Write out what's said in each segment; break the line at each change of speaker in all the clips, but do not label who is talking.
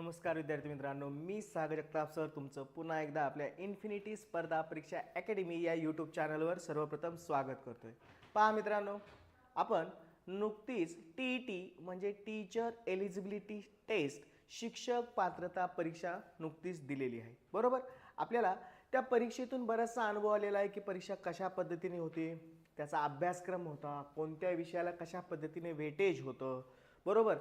नमस्कार विद्यार्थी मित्रांनो. मी सागर जगताप सर. तुमचं पुन्हा एकदा आपल्या इन्फिनिटी स्पर्धा परीक्षा अकॅडमी या यूट्यूब चॅनलवर सर्वप्रथम स्वागत करतोय. पहा मित्रांनो आपण नुकतीच टी ई टी म्हणजे टीचर एलिजिबिलिटी टेस्ट शिक्षक पात्रता परीक्षा नुकतीच दिलेली आहे. बरोबर? आपल्याला त्या परीक्षेतून बराचसा अनुभव आलेला आहे की परीक्षा कशा पद्धतीने होती त्याचा अभ्यासक्रम होता कोणत्या विषयाला कशा पद्धतीने वेटेज होतं. बरोबर?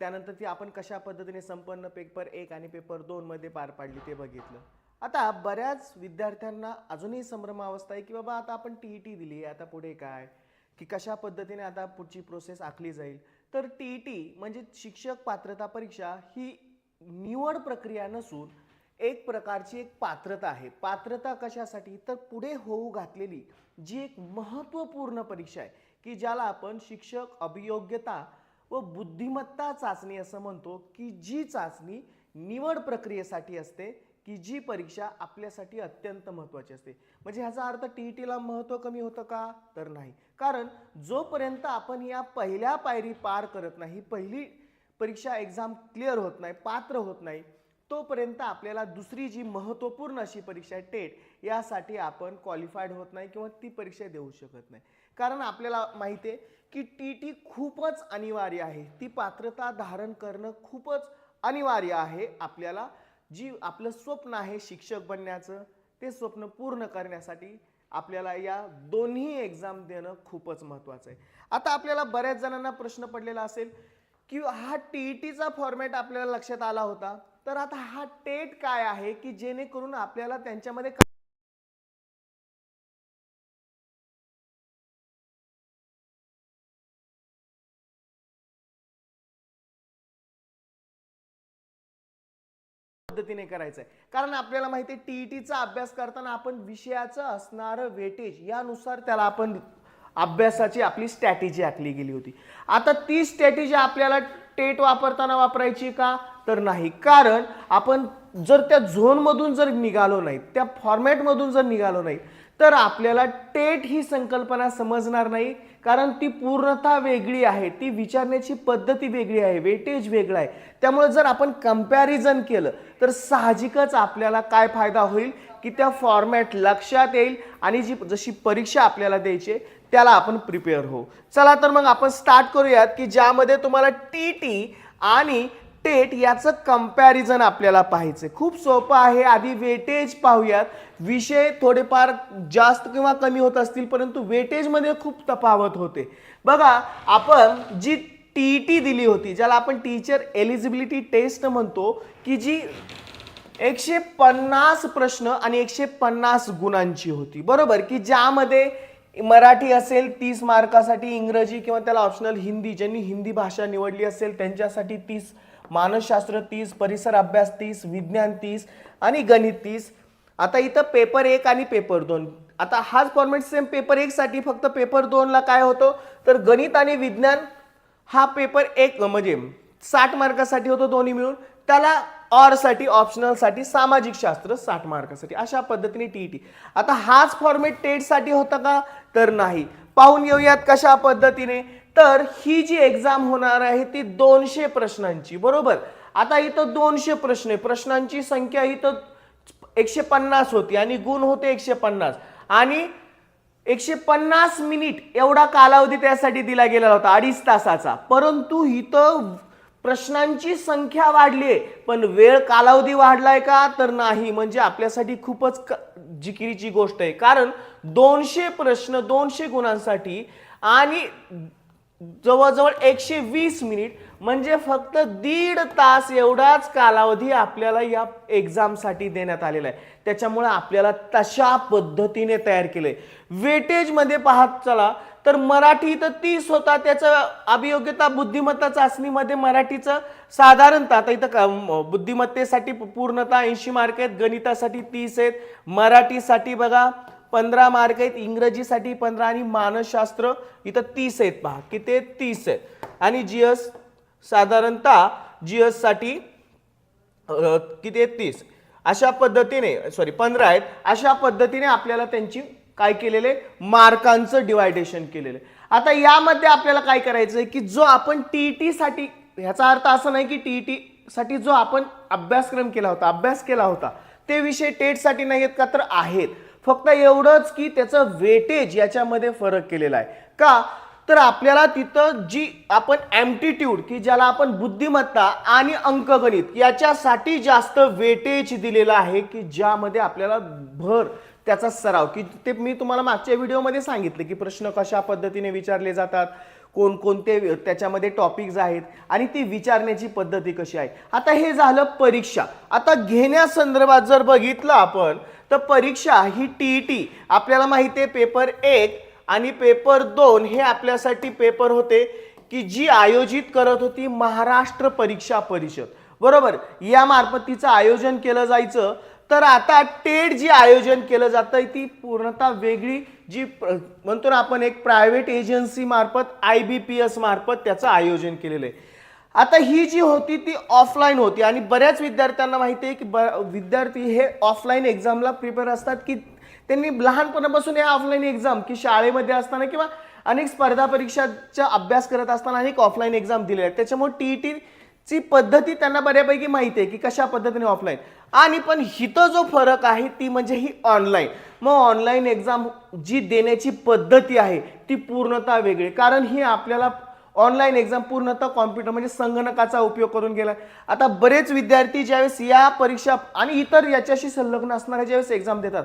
त्यानंतर ती आपण कशा पद्धतीने संपन्न पेपर एक आणि पेपर दोनमध्ये पार पाडली ते बघितलं. आता बऱ्याच विद्यार्थ्यांना अजूनही संभ्रमावस्था आहे की बाबा आता आपण टी ई टी दिली आता पुढे काय? की कशा पद्धतीने आता पुढची प्रोसेस आखली जाईल? तर टी ई टी म्हणजे शिक्षक पात्रता परीक्षा ही निवड प्रक्रिया नसून एक प्रकारची एक पात्रता आहे. पात्रता कशासाठी? तर पुढे होऊ घातलेली जी एक महत्त्वपूर्ण परीक्षा आहे की ज्याला आपण शिक्षक अभियोग्यता व बुद्धिमत्ता चाचणी असं म्हणतो की जी चाचणी निवड प्रक्रियेसाठी असते की जी परीक्षा आपल्यासाठी अत्यंत महत्त्वाची असते. म्हणजे ह्याचा अर्थ टी ई टीला महत्त्व कमी होतं का? तर नाही. कारण जोपर्यंत आपण या पहिल्या पायरी पार करत नाही पहिली परीक्षा एक्झाम क्लिअर होत नाही पात्र होत नाही तोपर्यंत आपल्याला दुसरी जी महत्त्वपूर्ण अशी परीक्षा आहे टेट यासाठी आपण क्वालिफाईड होत नाही किंवा ती परीक्षा देऊ शकत नाही. कारण आपल्याला माहिती आहे की टी टी खूपच अनिवार्य आहे. ती पात्रता धारण करणं खूपच अनिवार्य आहे. आपल्याला जी आपलं स्वप्न आहे शिक्षक बनण्याचं ते स्वप्न पूर्ण करण्यासाठी आपल्याला या दोन्ही एक्झाम देणं खूपच महत्त्वाचं आहे. आता आपल्याला बऱ्याच जणांना प्रश्न पडलेला असेल की हा टी ई टीचा फॉर्मॅट आपल्याला लक्षात आला होता. तर आता हा टेट काय आहे की जेणेकरून आपल्याला त्यांच्यामध्ये पद्धतीने करायचं आहे कारण आपल्याला माहिती आहे टीईटीचा अभ्यास करताना आपण विषयाचं असणारं वेटेज यानुसार त्याला आपण अभ्यासाची आपली स्ट्रॅटेजी आखली गेली होती. आता ती स्ट्रॅटेजी आपल्याला टेट वापरताना वापरायची का? तर नाही. कारण आपण जर त्या झोनमधून जर निघालो नाही त्या फॉर्मॅटमधून जर निघालो नाही तर आपल्याला टेट ही संकल्पना समजणार नाही कारण ती पूर्णतः वेगळी आहे ती विचारण्याची पद्धती वेगळी आहे वेटेज वेगळं आहे. त्यामुळे जर आपण कंपॅरिझन केलं तर साहजिकच आपल्याला काय फायदा होईल? की त्या फॉर्मॅट लक्षात येईल आणि जी जशी परीक्षा आपल्याला द्यायची आहे, त्याला आपण प्रिपेअर होऊ. चला तर मग आपण स्टार्ट करूयात की ज्यामध्ये तुम्हाला टी टी आणि टेट याचं कंपॅरिझन आपल्याला पाहायचं खूप सोपं आहे आधी वेटेज पाहूयात. विषय थोडेफार जास्त किंवा कमी होत असतील परंतु वेटेजमध्ये खूप तफावत होते. बघा आपण जी टी टी दिली होती ज्याला आपण टीचर एलिजिबिलिटी टेस्ट म्हणतो की जी एकशे पन्नास प्रश्न आणि एकशे पन्नास गुणांची होती. बरोबर? की ज्यामध्ये मराठी असेल तीस मार्कासाठी इंग्रजी किंवा त्याला ऑप्शनल हिंदी ज्यांनी हिंदी भाषा निवडली असेल त्यांच्यासाठी तीस मानसशास्त्र तीस परिसर अभ्यास तीस विज्ञान तीस आणि गणित तीस. आता इथं पेपर एक आणि पेपर दोन. आता हाच फॉर्मेट सेम पेपर एकसाठी फक्त पेपर दोनला काय होतं? तर गणित आणि विज्ञान हा पेपर एक म्हणजे साठ मार्कासाठी होतो दोन्ही मिळून. त्याला ऑरसाठी ऑप्शनलसाठी सामाजिक शास्त्र साठ मार्कासाठी. अशा पद्धतीने टी टी आता हाच फॉर्मेट टेटसाठी होता का? तर नाही. पाहून येऊयात कशा पद्धतीने. तर ही जी एक्झाम होणार आहे ती दोनशे प्रश्नांची बरोबर? आता इथं दोनशे प्रश्न आहे. प्रश्नांची संख्या इथं एकशे पन्नास होती आणि गुण होते एकशे पन्नास. आणि एकशे पन्नास मिनिट एवढा कालावधी त्यासाठी दिला गेलेला होता अडीच तासाचा. परंतु इथं प्रश्नांची संख्या वाढली आहे पण वेळ कालावधी वाढलाय का? तर नाही. म्हणजे आपल्यासाठी खूपच क- जिकिरीची गोष्ट आहे. कारण दोनशे प्रश्न दोनशे गुणांसाठी आणि जवळजवळ एकशे वीस मिनिट म्हणजे फक्त दीड तास एवढाच कालावधी आपल्याला या एक्झामसाठी देण्यात आलेला आहे. त्याच्यामुळे आपल्याला तशा पद्धतीने तयार केलं आहे वेटेजमध्ये पाहत चला तर मराठी तर तीस होता त्याचं अभियोग्यता बुद्धिमत्ता चाचणीमध्ये मराठीचं साधारणतः आता इथं का- बुद्धिमत्तेसाठी पूर्णतः ऐंशी मार्क आहेत गणितासाठी तीस आहेत मराठीसाठी बघा पंधरा मार्क आहेत इंग्रजीसाठी पंधरा आणि मानसशास्त्र इथं तीस आहेत पहा. किती आहेत? तीस आहेत. आणि जीएस साधारणतः जी एससाठी किती आहेत? तीस. अशा पद्धतीने सॉरी पंधरा आहेत. अशा पद्धतीने आपल्याला त्यांची काय केलेले? मार्कांचं डिवायडेशन केलेलं. आहे. आता यामध्ये आपल्याला काय करायचं आहे की जो आपण टी टी साठी ह्याचा अर्थ असा नाही की टी टी साठी जो आपण अभ्यासक्रम केला होता अभ्यास केला होता ते विषय टेटसाठी नाही आहेत का? तर आहेत. फक्त एवढंच की त्याचं वेटेज याच्यामध्ये फरक केलेला आहे. का? तर आपल्याला तिथं जी आपण ॲम्टिट्यूड की ज्याला आपण बुद्धिमत्ता आणि अंकगणित याच्यासाठी जास्त वेटेज दिलेलं आहे की ज्यामध्ये आपल्याला भर त्याचा सराव. की ते मी तुम्हाला मागच्या व्हिडिओमध्ये सांगितले की प्रश्न कशा पद्धतीने विचारले जातात कोणकोणते त्याच्यामध्ये टॉपिक्स आहेत आणि ती विचारण्याची पद्धती कशी आहे. आता हे झालं परीक्षा. आता घेण्यासंदर्भात जर बघितलं आपण तर परीक्षा ही टी टी आपल्याला माहिती आहे पेपर एक आणि पेपर दोन हे आपल्यासाठी पेपर होते की जी आयोजित करत होती महाराष्ट्र परीक्षा परिषद. बरोबर? या मार्फतीचं आयोजन केलं जायचं. तर आता टेट जी आयोजन केलं जातं ती पूर्णतः वेगळी जी म्हणतो ना आपण एक प्रायव्हेट एजन्सी मार्फत आय बी पी एस मार्फत त्याचं आयोजन केलेलं आहे. आता ही जी होती ती ऑफलाईन होती. आणि बऱ्याच विद्यार्थ्यांना माहिती आहे की ब विद्यार्थी हे ऑफलाईन एक्झामला प्रिपेअर असतात की त्यांनी लहानपणापासून या ऑफलाईन एक्झाम की शाळेमध्ये असताना किंवा अनेक स्पर्धा परीक्षाचा अभ्यास करत असताना अनेक ऑफलाईन एक्झाम दिलेल्या आहेत. त्याच्यामुळे टी ई टीची पद्धती त्यांना बऱ्यापैकी माहिती आहे की कशा पद्धतीने ऑफलाईन आणि पण हिथं जो फरक आहे ती म्हणजे ही ऑनलाईन मग ऑनलाईन एक्झाम जी देण्याची पद्धती आहे ती पूर्णतः वेगळी. कारण ही आपल्याला ऑनलाईन एक्झाम पूर्णतः कॉम्प्युटर म्हणजे संगणकाचा उपयोग करून गेला आता बरेच विद्यार्थी ज्यावेळेस या परीक्षा आणि इतर याच्याशी संलग्न असणाऱ्या ज्यावेळेस एक्झाम देतात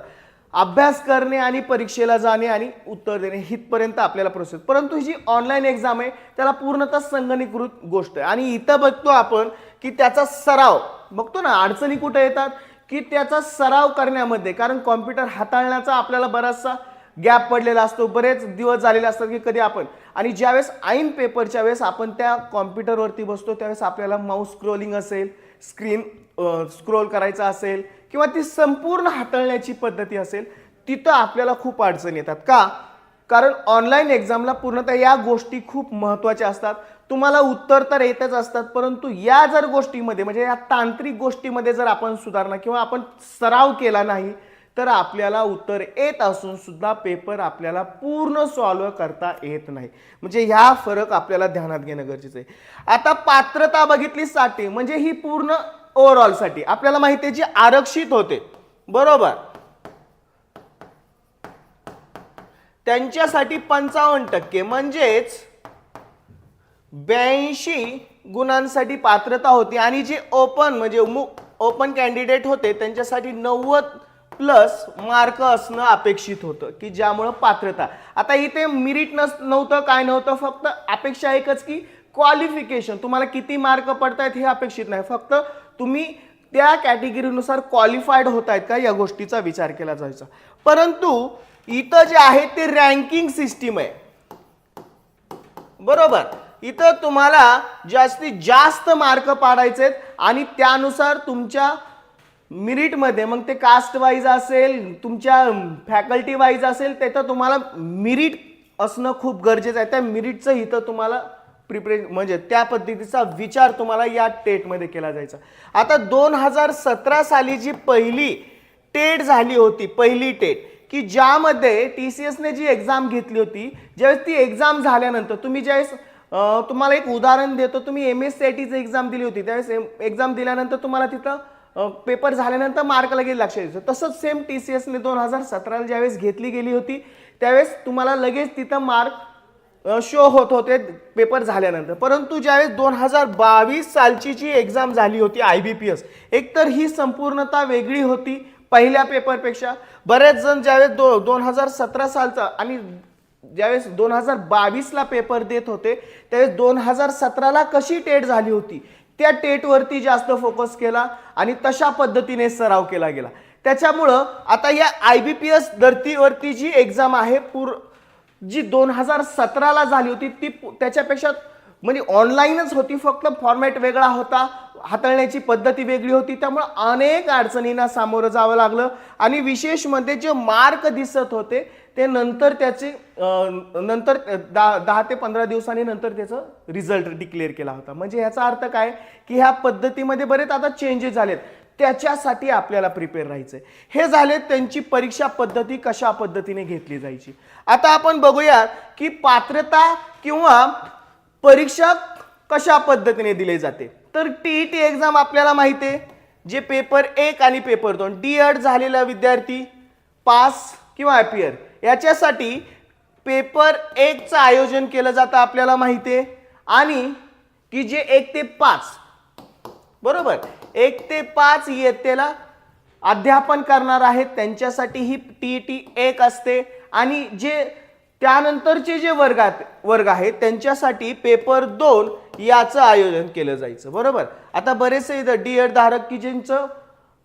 अभ्यास करणे आणि परीक्षेला जाणे आणि उत्तर देणे हितपर्यंत आपल्याला प्रोसेस परंतु ही जी ऑनलाईन एक्झाम आहे त्याला पूर्णतः संगणीकृत गोष्ट आहे. आणि इथं बघतो आपण की त्याचा सराव बघतो ना अडचणी कुठे येतात? की त्याचा सराव करण्यामध्ये कारण कॉम्प्युटर हाताळण्याचा आपल्याला बराचसा गॅप पडलेला असतो बरेच दिवस झालेले असतात की कधी आपण. आणि ज्यावेळेस ऐन पेपरच्या वेळेस आपण त्या कॉम्प्युटरवरती बसतो त्यावेळेस आपल्याला माऊस स्क्रोलिंग असेल स्क्रीन स्क्रोल करायचा असेल किंवा ती संपूर्ण हाताळण्याची पद्धती असेल तिथं आपल्याला खूप अडचण येतात. का? कारण ऑनलाईन एक्झामला पूर्णतः या गोष्टी खूप महत्त्वाच्या असतात. तुम्हाला उत्तर तर येतच असतात परंतु या जर गोष्टीमध्ये म्हणजे या तांत्रिक गोष्टीमध्ये जर आपण सुधारणा किंवा आपण सराव केला नाही तर आपल्याला उत्तर येत असून सुद्धा पेपर आपल्याला पूर्ण सॉल्व करता येत नाही. म्हणजे ह्या फरक आपल्याला ध्यानात घेणं गरजेचं आहे. आता पात्रता बघितली साठी म्हणजे ही पूर्ण ओव्हरऑलसाठी आपल्याला माहिती आहे जी आरक्षित होते. बरोबर? त्यांच्यासाठी पंचावन्न टक्के म्हणजेच ब्याऐंशी गुणांसाठी पात्रता होती. आणि जे ओपन म्हणजे ओपन कॅन्डिडेट होते त्यांच्यासाठी नव्वद प्लस मार्क असणं अपेक्षित होतं की ज्यामुळं पात्रता. आता इथे मिरिट नस नव्हतं काय नव्हतं फक्त अपेक्षा एकच की क्वालिफिकेशन तुम्हाला किती मार्क पडतायत हे अपेक्षित नाही. फक्त तुम्ही त्या कॅटेगरीनुसार क्वालिफाईड होत आहेत का या गोष्टीचा विचार केला जायचा. परंतु इथं जे आहे ते रँकिंग सिस्टीम आहे. बरोबर? इथं तुम्हाला जास्तीत जास्त मार्क पाडायचे आहेत आणि त्यानुसार तुमच्या मिरिटमध्ये मग ते कास्ट वाईज असेल तुमच्या फॅकल्टी वाईज असेल तर तुम्हाला मिरिट असणं खूप गरजेचं आहे. त्या मिरिटचं इथं तुम्हाला प्रिपरे म्हणजे त्या पद्धतीचा विचार तुम्हाला या टेटमध्ये केला जायचा. आता दोन हजार सतरा साली जी पहिली टेट झाली होती पहिली टेट की ज्यामध्ये टी सी एसने जी एक्झाम घेतली होती ज्यावेळेस ती एक्झाम झाल्यानंतर तुम्ही ज्यावेळेस तुम्हाला एक उदाहरण देतो तुम्ही एम एस सी आय टीची एक्झाम दिली होती त्यावेळेस एक्झाम दिल्यानंतर तुम्हाला तिथं पेपर झाल्यानंतर मार्क लगेच लक्षात यायचं तसंच सेम टी सी एसने दोन हजार सतराला ज्यावेळेस घेतली गेली होती त्यावेळेस तुम्हाला लगेच तिथं मार्क शो होत होते पेपर झाल्यानंतर. परंतु ज्यावेळेस दोन हजार बावीस सालची जी एक्झाम झाली होती आय बी पी एस एकतर ही संपूर्णता वेगळी होती पहिल्या पेपरपेक्षा बरेच जण ज्यावेळेस दो दोन हजार सतरा सालचा आणि ज्यावेळेस दोन हजार बावीसला पेपर देत होते त्यावेळेस दोन हजार सतराला कशी टेट झाली होती त्या टेटवरती जास्त फोकस केला आणि तशा पद्धतीने सराव केला गेला. त्याच्यामुळं आता या आय बी पी एस धर्तीवरती जी एक्झाम आहे पूर जी दोन हजार सतराला झाली होती ती पु- त्याच्यापेक्षा म्हणजे ऑनलाईनच होती फक्त फॉर्मॅट वेगळा होता हाताळण्याची पद्धती वेगळी होती त्यामुळे अनेक अडचणींना सामोरं जावं लागलं. आणि विशेष म्हणजे जे मार्क दिसत होते ते नंतर त्याचे नंतर दहा दहा ते पंधरा दिवसांनी नंतर त्याचं रिझल्ट डिक्लेअर केला होता. म्हणजे ह्याचा अर्थ काय? की ह्या पद्धतीमध्ये बरेच आता चेंजेस झालेत. त्याच्यासाठी आपल्याला प्रिपेअर राहायचं हे झाले त्यांची परीक्षा पद्धती कशा पद्धतीने घेतली जायची. आता आपण बघूया की पात्रता किंवा परीक्षा कशा पद्धतीने दिली जाते. तर टीईटी एक्झाम आपल्याला माहिती आहे जे पेपर एक आणि पेपर दोन. डी एड झालेला विद्यार्थी पास किंवा अपियर याच्यासाठी पेपर एकचं आयोजन केलं जातं आपल्याला माहिती आहे आणि की जे एक ते पाच बरोबर? एक ते पाच इयत्तेला अध्यापन करणार आहेत. त्यांच्यासाठी ही टी टी एक असते. आणि जे त्यानंतरचे जे वर्ग आहेत वर्ग आहेत त्यांच्यासाठी पेपर दोन याचं आयोजन केलं जायचं. बरोबर? आता बरेचसे इथं डी एड धारक की ज्यांचं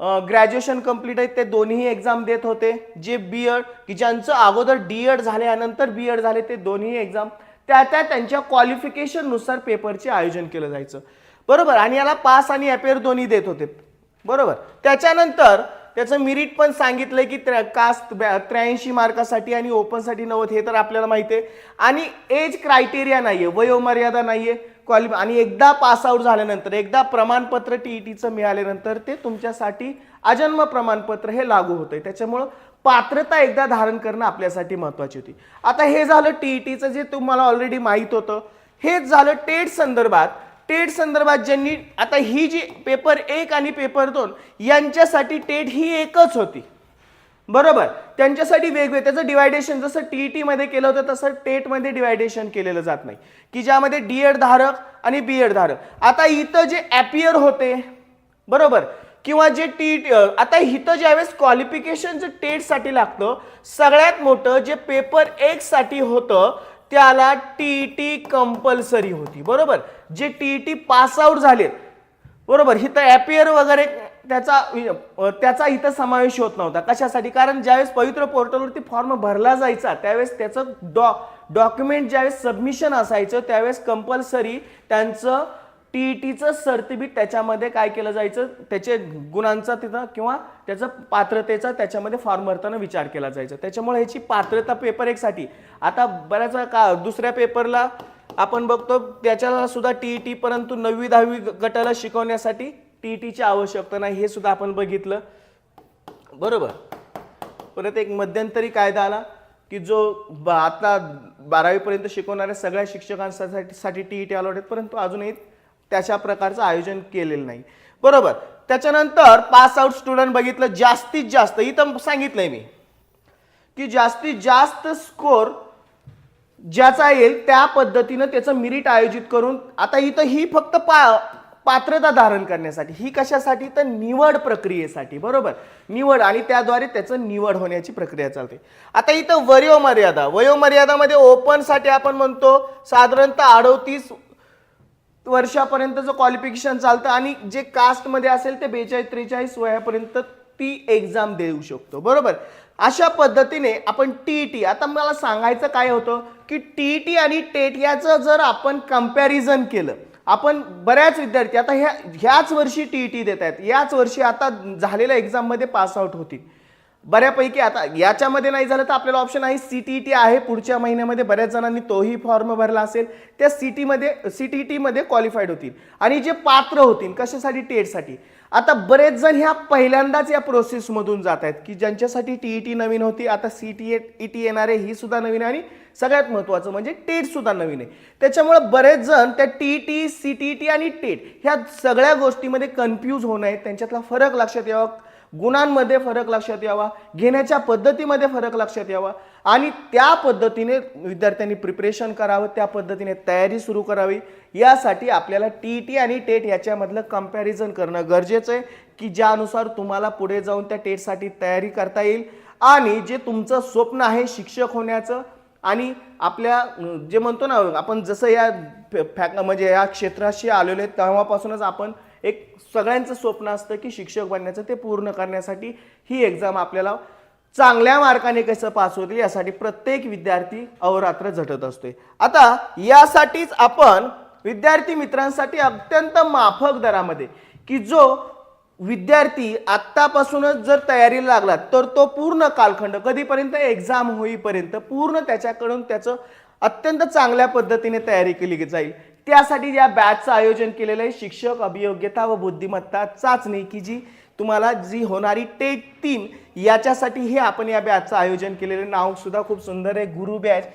ग्रॅज्युएशन कंप्लीट आहेत ते दोन्ही एक्झाम देत होते. जे बी एड की ज्यांचं अगोदर डी एड झाल्यानंतर बी एड झाले ते दोन्ही एक्झाम त्या त्या त्यांच्या क्वालिफिकेशननुसार पेपरचे आयोजन केलं जायचं. बरोबर? आणि याला पास आणि अपेअर दोन्ही देत होते. बरोबर? त्याच्यानंतर त्याचं मिरिट पण सांगितलं की त्र्या- कास्ट त्र्याऐंशी मार्कासाठी आणि ओपनसाठी नव्वद हे तर आपल्याला माहिती आहे. आणि एज क्रायटेरिया नाही आहे वयोमर्यादा नाही आहे क्वालि आणि एकदा पासआउट झाल्यानंतर एकदा प्रमाणपत्र टी ई टीचं मिळाल्यानंतर ते तुमच्यासाठी अजन्म प्रमाणपत्र हे लागू होतंय. त्याच्यामुळं पात्रता एकदा धारण करणं आपल्यासाठी महत्वाची होती. आता हे झालं टी ई टीचं जे तुम्हाला ऑलरेडी माहीत होतं. हेच झालं टेट संदर्भात. टेट संदर्भात ज्यांनी आता ही जी पेपर एक आणि पेपर दोन यांच्यासाठी टेट ही एकच होती. बरोबर. त्यांच्यासाठी वेगवेगळे त्याचं डिवायडेशन जसं टी मध्ये केलं होतं तसं टेटमध्ये डिवायडेशन केलेलं जात नाही. की ज्यामध्ये डी एड धारक आणि बी एड धारक. आता इथं जे अपियर होते बरोबर. किंवा जे टी आता इथं ज्यावेळेस क्वालिफिकेशन जे टेटसाठी लागतं सगळ्यात मोठं जे पेपर एक साठी होतं त्याला टी टी कंपल्सरी होती. बरोबर. जे टी टी पास आउट झालेत. बरोबर. इथं अपियर वगैरे त्याचा त्याचा इथं समावेश होत नव्हता. कशासाठी? कारण ज्यावेळेस पवित्र पोर्टलवरती फॉर्म भरला जायचा त्यावेळेस त्याचं डॉ डॉक्युमेंट ज्यावेळेस सबमिशन असायचं त्यावेळेस कंपल्सरी त्यांचं टी टीचं सर्टिफिकेट त्याच्यामध्ये काय केलं जायचं? त्याचे गुणांचा तिथं किंवा त्याचं पात्रतेचा त्याच्यामध्ये फॉर्म भरताना विचार केला जायचा. त्याच्यामुळे ह्याची पात्रता पेपर एकसाठी. आता बऱ्याच का दुसऱ्या पेपरला आपण बघतो त्याच्याला सुद्धा टी टी परंतु नववी दहावी गटाला शिकवण्यासाठी टी टीची आवश्यकता नाही हे सुद्धा आपण बघितलं. बरोबर. परत एक मध्यंतरी कायदा आला की जो बा आता बारावीपर्यंत शिकवणाऱ्या सगळ्या शिक्षकांसाठी साठी टी ई टी अलॉट आहेत परंतु अजूनही त्याच्या प्रकारचं आयोजन केलेलं नाही. बरोबर. त्याच्यानंतर पास आउट स्टुडंट बघितलं जास्तीत जास्त इथं सांगितलंय मी की जास्तीत जास्त स्कोर ज्याचा येईल त्या पद्धतीनं त्याचं मिरिट आयोजित करून आता इथं ही फक्त पा पात्रता धारण करण्यासाठी ही कशासाठी? तर निवड प्रक्रियेसाठी बरोबर? निवड आणि त्याद्वारे त्याचं निवड होण्याची प्रक्रिया चालते. आता इथं वयोमर्यादा वयोमर्यादामध्ये ओपनसाठी आपण म्हणतो साधारणतः अडोतीस जो क्वालिफिकेशन चालतं आणि जे कास्टमध्ये असेल ते बेचाळीस त्रेचाळीस वयापर्यंत ती एक्झाम देऊ शकतो बरोबर? अशा पद्धतीने आपण टी टी आता मला सांगायचं काय होतं की टी टी आणि टेट याचं जर आपण कंपॅरिझन केलं आपण बऱ्याच विद्यार्थी आता ह्या ह्याच वर्षी टी ई टी देत आहेत. याच वर्षी आता झालेल्या एक्झाममध्ये पासआउट होतील. बऱ्यापैकी आता याच्यामध्ये नाही झालं तर आपल्याला ऑप्शन आहे सी टी ई टी आहे पुढच्या महिन्यामध्ये. बऱ्याच जणांनी तोही फॉर्म भरला असेल. त्या सी टीमध्ये सी टी ई टीमध्ये क्वालिफाईड होतील. आणि जे पात्र होतील कशासाठी? टेटसाठी आता बरेच जण ह्या पहिल्यांदाच या प्रोसेसमधून जात आहेत की ज्यांच्यासाठी टी ई टी नवीन होती आता C T A E T येणार आहे ही सुद्धा नवीन आहे आणि सगळ्यात महत्त्वाचं म्हणजे टेट सुद्धा नवीन आहे. त्याच्यामुळे बरेच जण त्या T T C T T आणि टेट ह्या सगळ्या गोष्टीमध्ये कन्फ्यूज होऊ नये त्यांच्यातला फरक लक्षात यावा गुणांमध्ये फरक लक्षात यावा घेण्याच्या पद्धतीमध्ये फरक लक्षात यावा. आणि त्या पद्धतीने विद्यार्थ्यांनी प्रिपरेशन करावं त्या पद्धतीने तयारी सुरू करावी. यासाठी आपल्याला टी टी आणि टेट याच्यामधलं कंपॅरिझन करणं गरजेचं आहे की ज्यानुसार तुम्हाला पुढे जाऊन त्या टेटसाठी तयारी करता येईल. आणि जे तुमचं स्वप्न आहे शिक्षक होण्याचं आणि आपल्या जे म्हणतो ना आपण जसं या फॅक म्हणजे या क्षेत्राशी आलेलो आहे तेव्हापासूनच आपण एक सगळ्यांचं स्वप्न असतं की शिक्षक बनण्याचं ते पूर्ण करण्यासाठी ही एक्झाम आपल्याला चांगल्या मार्काने कसं पास होतील यासाठी प्रत्येक विद्यार्थी अहोरात्र झटत असतोय. आता यासाठीच आपण विद्यार्थी मित्रांसाठी अत्यंत माफक दरामध्ये की जो विद्यार्थी आत्तापासूनच जर तयारीला लागला तर तो पूर्ण कालखंड कधीपर्यंत? एक्झाम होईपर्यंत पूर्ण त्याच्याकडून त्याचं अत्यंत चांगल्या पद्धतीने तयारी केली जाईल. त्यासाठी या बॅचचं आयोजन केलेलं आहे शिक्षक अभियोग्यता व बुद्धिमत्ता चाचणी की जी तुम्हाला जी होणारी टेट तीन याच्यासाठी हे आपण या बॅचचं आयोजन केलेलं नावसुद्धा खूप सुंदर आहे गुरु बॅच.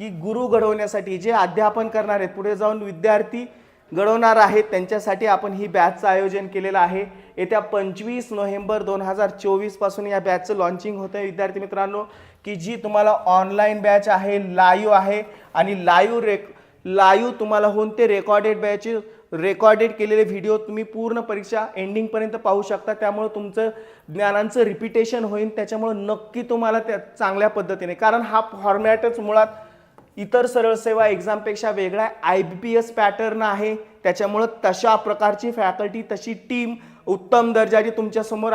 की गुरु घडवण्यासाठी जे अध्यापन करणार आहेत पुढे जाऊन विद्यार्थी घडवणार आहेत त्यांच्यासाठी आपण ही बॅचचं आयोजन केलेलं आहे. येत्या पंचवीस नोव्हेंबर दोन हजार चोवीसपासून या बॅचचं लॉन्चिंग होतं आहे विद्यार्थी मित्रांनो की जी तुम्हाला ऑनलाईन बॅच आहे लाईव्ह आहे आणि लाईव्ह रेक लाईव्ह तुम्हाला होऊन ते रेकॉर्डेड बॅचचे रेकॉर्डेड केलेले व्हिडिओ तुम्ही पूर्ण परीक्षा एंडिंगपर्यंत पाहू शकता. त्यामुळे तुमचं ज्ञानांचं रिपिटेशन होईल. त्याच्यामुळं नक्की तुम्हाला त्या चांगल्या पद्धतीने. कारण हा फॉर्मॅटच मुळात इतर सरळ सेवा एक्झामपेक्षा वेगळा आहे. I B P S pattern आहे. त्याच्यामुळं तशा प्रकारची फॅकल्टी तशी टीम उत्तम दर्जाची तुमच्यासमोर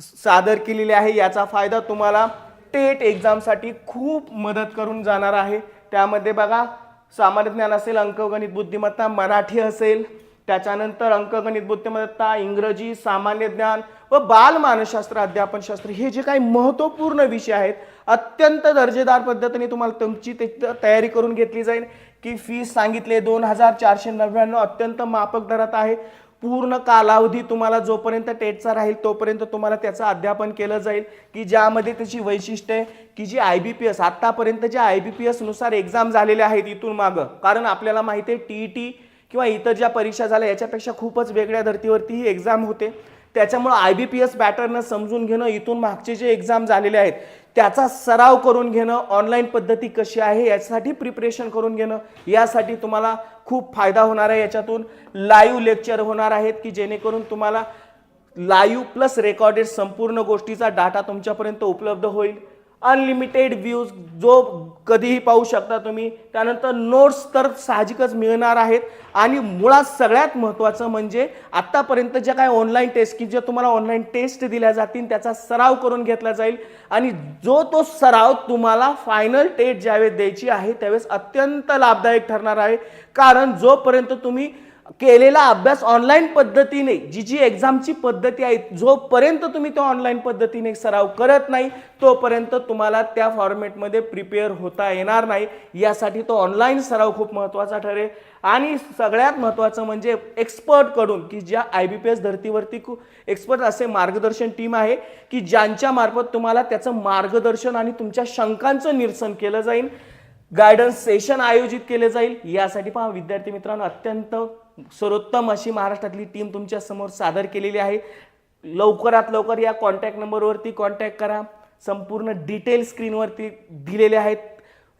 सादर केलेली आहे. याचा फायदा तुम्हाला टेट एक्झामसाठी खूप मदत करून जाणार आहे. त्यामध्ये बघा सामान्य ज्ञान असेल अंकगणित बुद्धिमत्ता मराठी असेल त्याच्यानंतर अंकगणित बुद्धिमत्ता इंग्रजी सामान्य ज्ञान व बालमानसशास्त्र अध्यापनशास्त्र हे जे काही महत्त्वपूर्ण विषय आहेत अत्यंत दर्जेदार पद्धतीने तुम्हाला तुमची ते तयारी करून घेतली जाईल की फीस सांगितले दोन हजार चारशे नव्याण्णव अत्यंत मापक दरात आहे. पूर्ण कालावधी तुम्हाला जोपर्यंत टेटचा राहील तोपर्यंत तुम्हाला त्याचं अध्यापन केलं जाईल. की ज्यामध्ये त्याची वैशिष्ट्य आहे की जी आय बी पी एस आत्तापर्यंत ज्या आय बी पी एसनुसार एक्झाम झालेल्या आहेत इथून मागं. कारण आपल्याला माहिती आहे टी ई टी किंवा इतर ज्या परीक्षा झाल्या याच्यापेक्षा खूपच वेगळ्या धर्तीवरती ही एक्झाम होते. त्याच्यामुळं आय बी पी एस बॅटरनं समजून घेणं इथून मागचे जे एक्झाम झालेले आहेत त्याचा सराव करून घेणं ऑनलाईन पद्धती कशी आहे यासाठी प्रिपरेशन करून घेणं यासाठी तुम्हाला खूप फायदा होणार आहे. याच्यातून लाईव्ह लेक्चर होणार आहेत की जेणेकरून तुम्हाला लाईव्ह प्लस रेकॉर्डेड संपूर्ण गोष्टीचा डाटा तुमच्यापर्यंत उपलब्ध होईल. अनलिमिटेड व्ह्यूज जो कधीही पाहू शकता तुम्ही. त्यानंतर नोट्स तर साहजिकच मिळणार आहेत. आणि मुळात सगळ्यात महत्त्वाचं म्हणजे आत्तापर्यंत ज्या काही ऑनलाईन टेस्ट की जे तुम्हाला ऑनलाईन टेस्ट दिल्या जातील त्याचा सराव करून घेतला जाईल. आणि जो तो सराव तुम्हाला फायनल टेस्ट ज्यावेळेस द्यायची आहे त्यावेळेस अत्यंत लाभदायक ठरणार आहे. कारण जोपर्यंत तुम्ही केलेला अभ्यास ऑनलाईन पद्धतीने जी जी एक्झामची पद्धती आहे जोपर्यंत तुम्ही तो ऑनलाईन पद्धतीने सराव करत नाही तोपर्यंत तुम्हाला त्या फॉर्मॅटमध्ये प्रिपेअर होता येणार नाही. यासाठी तो ऑनलाईन सराव खूप महत्त्वाचा ठरेल. आणि सगळ्यात महत्त्वाचं म्हणजे एक्सपर्टकडून की ज्या आय बी पी एस धर्तीवरती खूप एक्सपर्ट असे मार्गदर्शन टीम आहे की ज्यांच्या मार्फत तुम्हाला त्याचं मार्गदर्शन आणि तुमच्या शंकांचं निरसन केलं जाईल. गायडन्स सेशन आयोजित केले जाईल. यासाठी पहा विद्यार्थी मित्रांनो अत्यंत सर्वोत्तम अशी महाराष्ट्रातली टीम तुमच्यासमोर सादर केलेली आहे. लवकरात लवकर या कॉन्टॅक्ट नंबरवरती कॉन्टॅक्ट करा. संपूर्ण डिटेल स्क्रीनवरती दिलेले आहेत.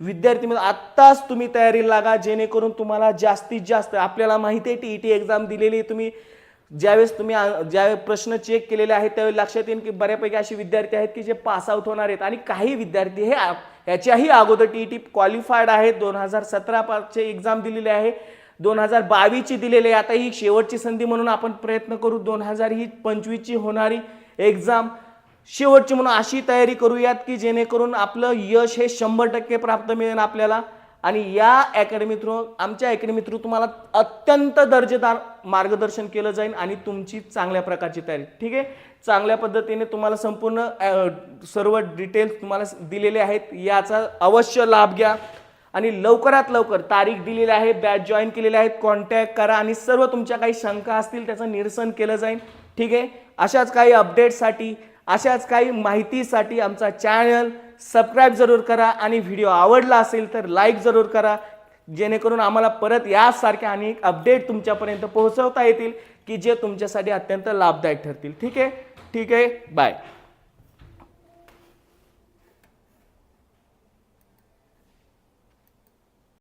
विद्यार्थी मित्र आत्ताच तुम्ही तयारीला लागा जेणेकरून तुम्हाला जास्तीत जास्त आपल्याला माहिती आहे टी ई टी एक्झाम दिलेली आहे तुम्ही. ज्यावेळेस तुम्ही ज्यावेळेस प्रश्न चेक केलेले आहेत त्यावेळी लक्षात येईल की बऱ्यापैकी असे विद्यार्थी आहेत की जे पास आउट होणार आहेत. आणि काही विद्यार्थी हे ह्याच्याही याच्याही अगोदर टी ई टी क्वालिफाईड आहेत. दोन हजार सतरा पाचचे एक्झाम दिलेले आहे. दोन हजार बावीसची दिलेली आता ही शेवटची संधी म्हणून आपण प्रयत्न करू. दोन हजार ही पंचवीसची होणारी एक्झाम शेवटची म्हणून अशी तयारी करूयात की जेणेकरून आपलं यश हे शंभर टक्के प्राप्त मिळेल आपल्याला. आणि या अकॅडमी थ्रू आमच्या अकॅडमी थ्रू तुम्हाला अत्यंत दर्जेदार मार्गदर्शन केलं जाईल आणि तुमची चांगल्या प्रकारची तयारी. ठीक आहे? चांगल्या पद्धतीने तुम्हाला संपूर्ण सर्व डिटेल्स तुम्हाला दिलेले आहेत. याचा अवश्य लाभ घ्या. आणि लवकरात लवकर तारीख दिलेली आहे बॅच जॉईन केलेले आहेत कॉन्टॅक्ट करा आणि सर्व तुमच्या काही शंका असतील त्याचं निरसन केलं जाईल. ठीक आहे? अशाच काही अपडेटसाठी अशाच काही माहितीसाठी आमचा चॅनल सबस्क्राईब जरूर करा आणि व्हिडिओ आवडला असेल तर लाईक जरूर करा. जेणेकरून आम्हाला परत यासारख्या अनेक अपडेट तुमच्यापर्यंत पोहोचवता येतील की जे तुमच्यासाठी अत्यंत लाभदायक ठरतील. ठीक आहे? ठीक आहे? बाय